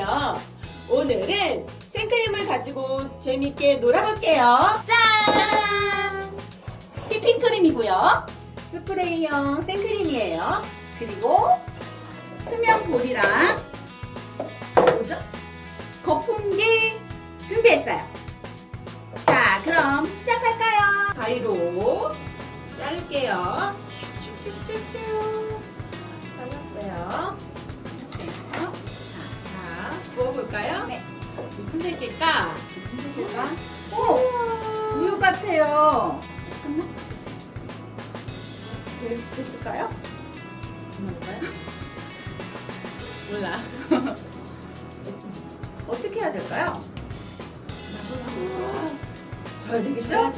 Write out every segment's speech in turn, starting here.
안녕하세요. 오늘은 생크림을 가지고 재밌게 놀아볼게요. 짠! 휘핑크림이고요. 스프레이형 생크림이에요. 그리고 투명 볼이랑 뭐죠? 거품기 준비했어요. 자, 그럼 시작할까요? 가위로 자를게요. 슉슉슉슉. 잘랐어요. 자, 부어볼까요? 네. 무슨 색일까? 무슨 색일까? 오! 우유 같아요. 잠깐만. 네, 됐을까요? 몰라. 어떻게 해야 될까요? 져야 되겠죠?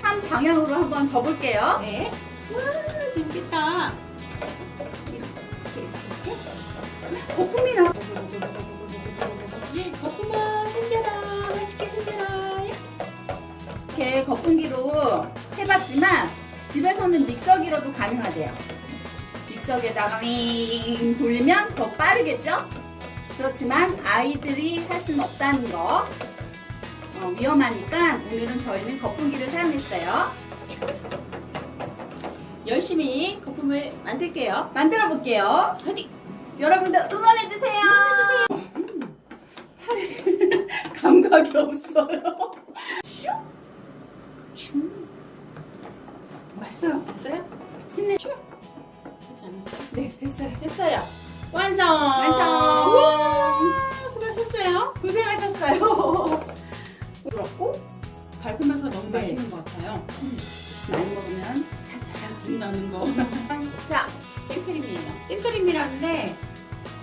한 방향으로 한번 접을게요. 네. 와, 재밌겠다. 이렇게, 이렇게. 거품이 나. 거품아, 생겨라. 맛있게 생겨라. 이렇게 거품기로 해봤지만, 집에서는 믹서기로도 가능하대요. 믹서기에다가 윙 돌리면 더 빠르겠죠? 그렇지만 아이들이 할 수는 없다는 거. 어, 위험하니까 오늘은 저희는 거품기를 사용했어요. 열심히 거품을 만들게요. 만들어 볼게요. 여러분들 응원해 주세요. 음, 팔에 감각이 없어요. 맛있어요. 됐어요? 힘내. 슉. 되지 않았어요? 네, 됐어요. 됐어요. 완성. 완성. 와, 수고하셨어요. 고생하셨어요. 부드럽고 달콤해서 너무 네. 맛있는 것 같아요. 많이 먹으면 살짝 진나는 거. 자, 생크림이에요. 생크림이라는데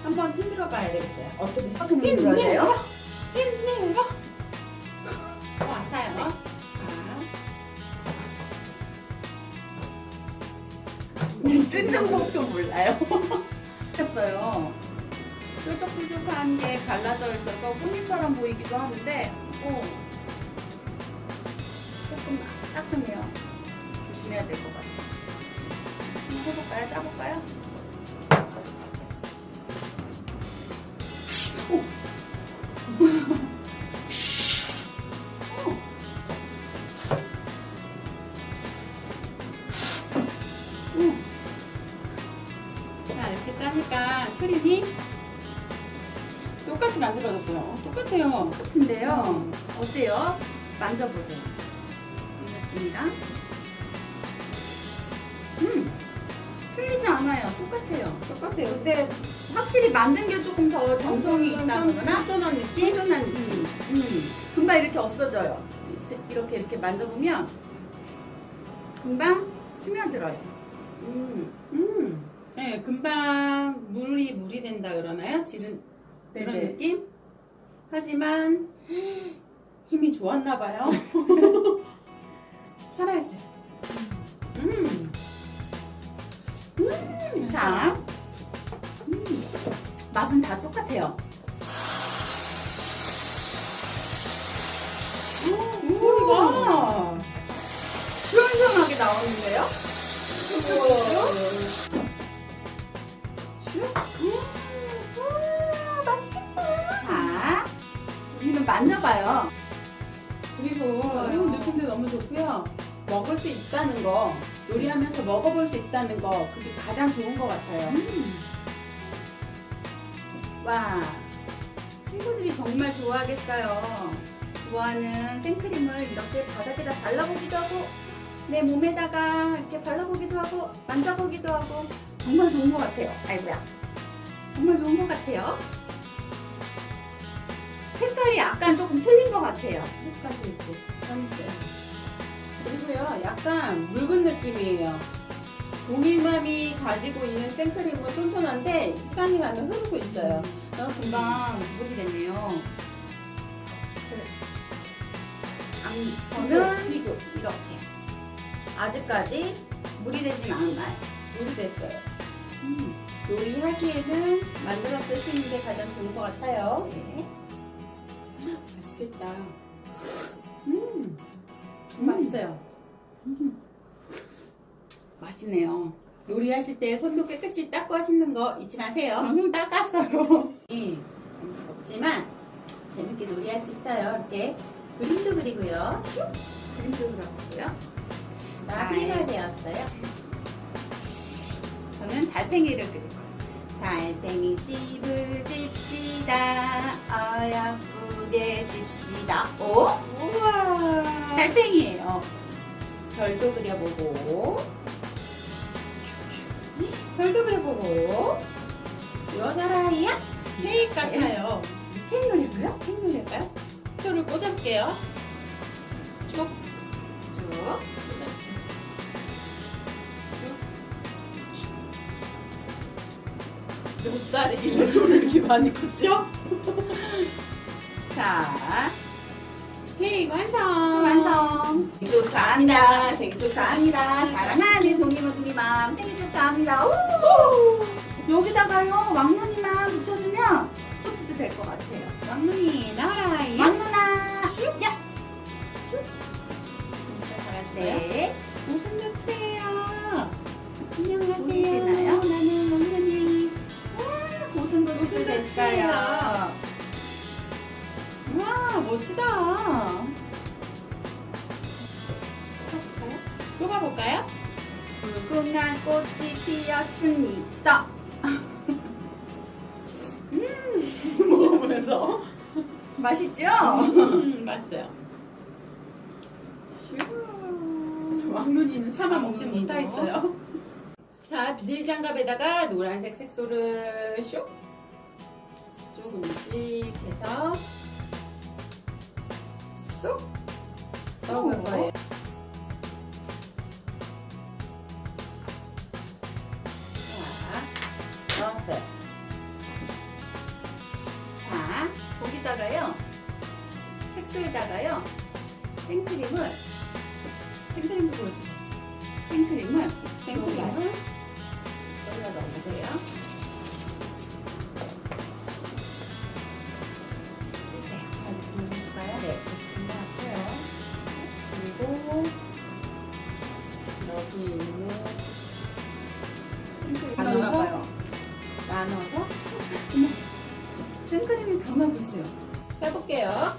한번 흔들어 봐야 되겠어요. 어떻게 어떻게 흔들어야 돼요? 힘내요. 자. 뜯는 법도 몰라요. 했어요. 뾰족뾰족한 게 갈라져 있어서 꽃잎처럼 보이기도 하는데, 어, 조금 따끔해요. 조심해야 될 것 같아요. 한번 해볼까요? 짜볼까요? 오. 오. 이렇게 짜니까 크림이 똑같이 만들어졌어요. 똑같아요. 똑같은데요. 어때요? 만져보세요. 이 느낌이랑. 음, 틀리지 않아요. 똑같아요. 똑같아요. 근데 확실히 만든 게 조금 더 정성이 있다거나 쫀쫀한 느낌? 쫀쫀한 느낌. 음, 금방 이렇게 없어져요. 이렇게 이렇게 만져보면 금방 스며들어요. 음, 음. 네, 금방 물이 물이 된다 그러나요? 지른 그런 네네. 느낌? 하지만 힘이 좋았나 봐요. 살아있어요. 음. 음. 자, 음, 맛은 다 똑같아요. 음, 소리가 시원시원하게 나오는데요? 음, 우리는 만져봐요. 그리고 좋아요. 음, 느낌도 너무 좋고요. 먹을 수 있다는 거, 요리하면서 먹어볼 수 있다는 거, 그게 가장 좋은 것 같아요. 음. 와, 친구들이 정말 좋아하겠어요. 좋아하는 생크림을 이렇게 바닥에다 발라보기도 하고, 내 몸에다가 이렇게 발라보기도 하고, 만져보기도 하고, 정말 좋은 것 같아요. 아이고야. 정말 좋은 것 같아요. 약간 조금 틀린 것 같아요. 색깔도 있고, 있어요. 그리고요, 약간 묽은 느낌이에요. 동일맘이 가지고 있는 생크림은 쫀쫀한데, 시간이 가면 흐르고 있어요. 너무 금방 물이 됐네요. 안, 저는. 이렇게. 아직까지 물이 되진 않아요. 물이 됐어요. 음. 요리하기에는 만들어 쓰시는 게 가장 좋은 것 같아요. 네. 맛있겠다. 음, 음. 맛있어요. 맛있네요. 요리하실 때 손도 깨끗이 닦고 하시는 거 잊지 마세요. 저는 닦았어요. 이 없지만 재밌게 놀이할 수 있어요. 이렇게 그림도 그리고요. 슉 그림도 그려보고요. 마무리가 네. 되었어요. 저는 달팽이를 그릴 거예요. 달팽이 집을 집시다. 어여쁘 게 집시다. 오? 우와. 달팽이에요. 별도 그려보고 별도 그려보고 지워져라이야 케이크 같아요. 케이크 노래고요. 케이크 노래일까요? 표를 꽂아볼게요. 쭉 쭉. 몇 살이길래 표를 이렇게 많이 꽂죠? 자, 케이크 완성! 완성. 생일 축하합니다. 생일 축하합니다. 사랑하는 동이모둥이맘 생일 축하합니다. 우! 여기다가요 왕눈이만 붙여주면 꽃도 될 것 같아요. 왕눈이 나와라. 이 왕눈아. 야. 네. 멋지다. 뽑아볼까요? 무궁한 꽃이 피었습니다. 먹으면서. 맛있죠? 음, 맛있어요. 왕눈이는 차마 먹지 왕눈이도. 못하겠어요. 자, 비닐 장갑에다가 노란색 색소를 슉 조금씩 해서 쏙 써볼 거예요. 자, 넣었어요. 자, 거기다가요. 색소에다가요. 생크림을 생크림 보여주세요. 생크림을 생크림을 여기다 넣어주세요. 여기 있는 생크림 안 나눠 넣어서? 봐요. 나눠서 생크림이 변하고 있어요. 짜볼게요.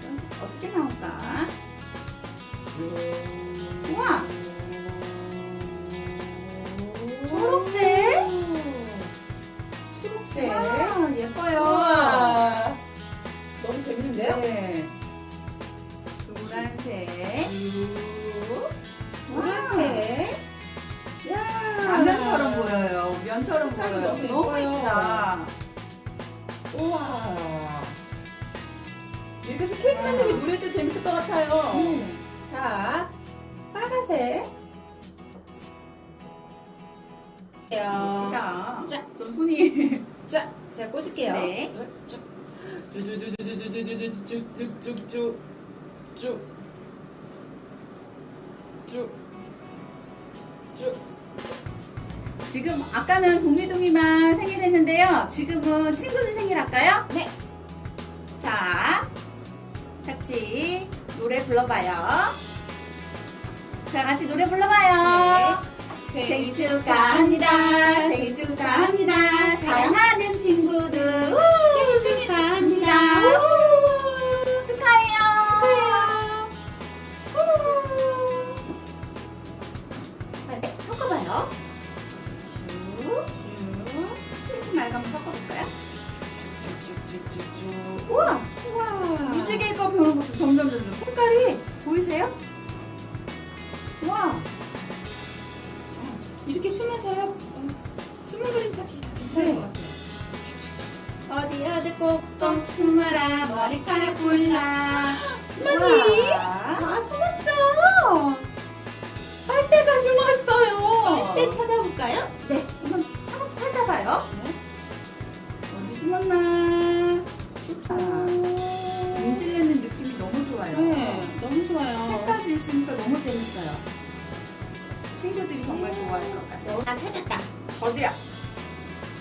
그래서 어떻게 나올까? 우와! 초록색? 초록색. 와, 예뻐요. 우와. 너무 재밌는데요? 네. 노란색. 색깔이 보여요. 너무. 예쁘다. 우와. 이렇게 해서 케이크 만들기 노래도 재밌을 것 같아요. 네. 자, 빨간색. 자. 저 손이. 자, 제가 꽂을게요. 네. 쭉. 쭉쭉쭉쭉쭉쭉쭉쭉쭉쭉. 쭉. 지금 아까는 동미동이만 생일했는데요. 지금은 친구들 생일 할까요? 네. 자, 같이 노래 불러봐요. 자, 같이 노래 불러봐요. 생일 축하합니다. 생일 축하합니다. 사랑하는 친구들.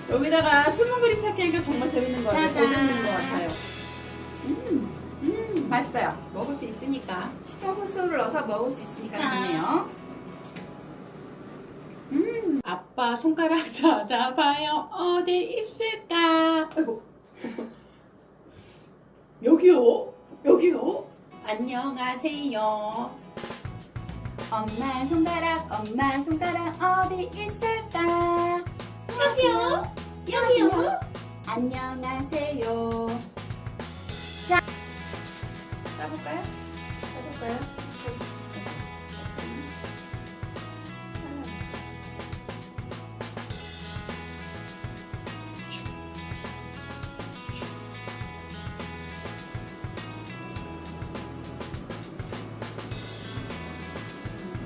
여기다가 숨은 그림 찾기 하니까 정말 재밌는 것 같아요. 재밌는 것 같아요. 음, 음 맛있어요 먹을 수 있으니까. 식용소스를 넣어서 먹을 수 있으니까 자. 좋네요 아빠 손가락 찾아봐요. 어디 있을까? 아이고. 여기요? 여기요? 안녕하세요. 엄마 손가락, 엄마 손가락 어디 있을까? 여기요? 여기요? 안녕하세요. 자, 짜볼까요? 짜볼까요?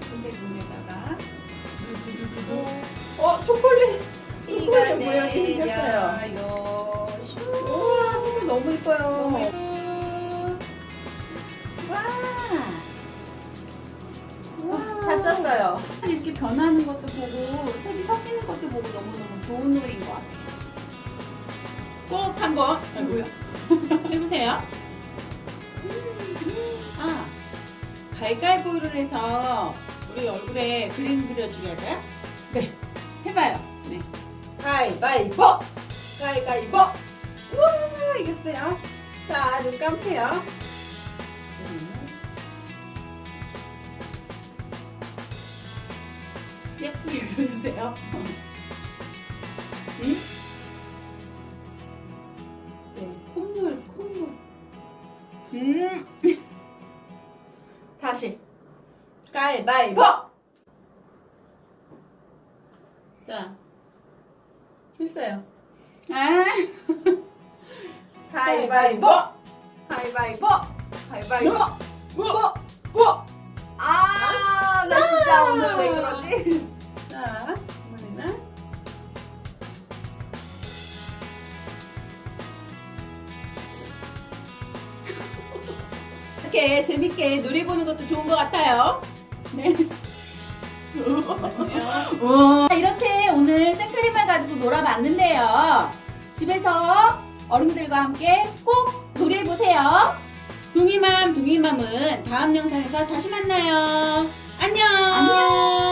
근데 문에다가 어, 초콜릿. 예쁘- 와. 와. 다 쪘어요. 이렇게 변하는 것도 보고 색이 섞이는 것도 보고 너무너무 좋은 놀이인 것 같아요. 꼭 한번 아이고요. 해보세요. 아, 가위가위보를 해서 우리 얼굴에 그림 그려주게 할까요? 네. 해봐요. 네. 가위바위보! 가위바위보! 우와, 이겼어요. 자, 눈 감으세요. 예쁘게 그려주세요. 응? 네, 콧물, 콧물. 음. 다시. 가위바위보! 자, 했어요. 아. 가위바위보! 가위바위보. 가위바위보. 뭐? 뭐? 아, 나 진짜 오늘 왜 그러지? 자, 이번에는 이렇게 재밌게 놀이 보는 것도 좋은 것 같아요. 네. 와, 이렇게 오늘 생크림을 가지고 놀아봤는데요. 집에서 어른들과 함께 꼭 놀이해보세요. 둥이맘, 둥이맘은 다음 영상에서 다시 만나요. 안녕! 안녕!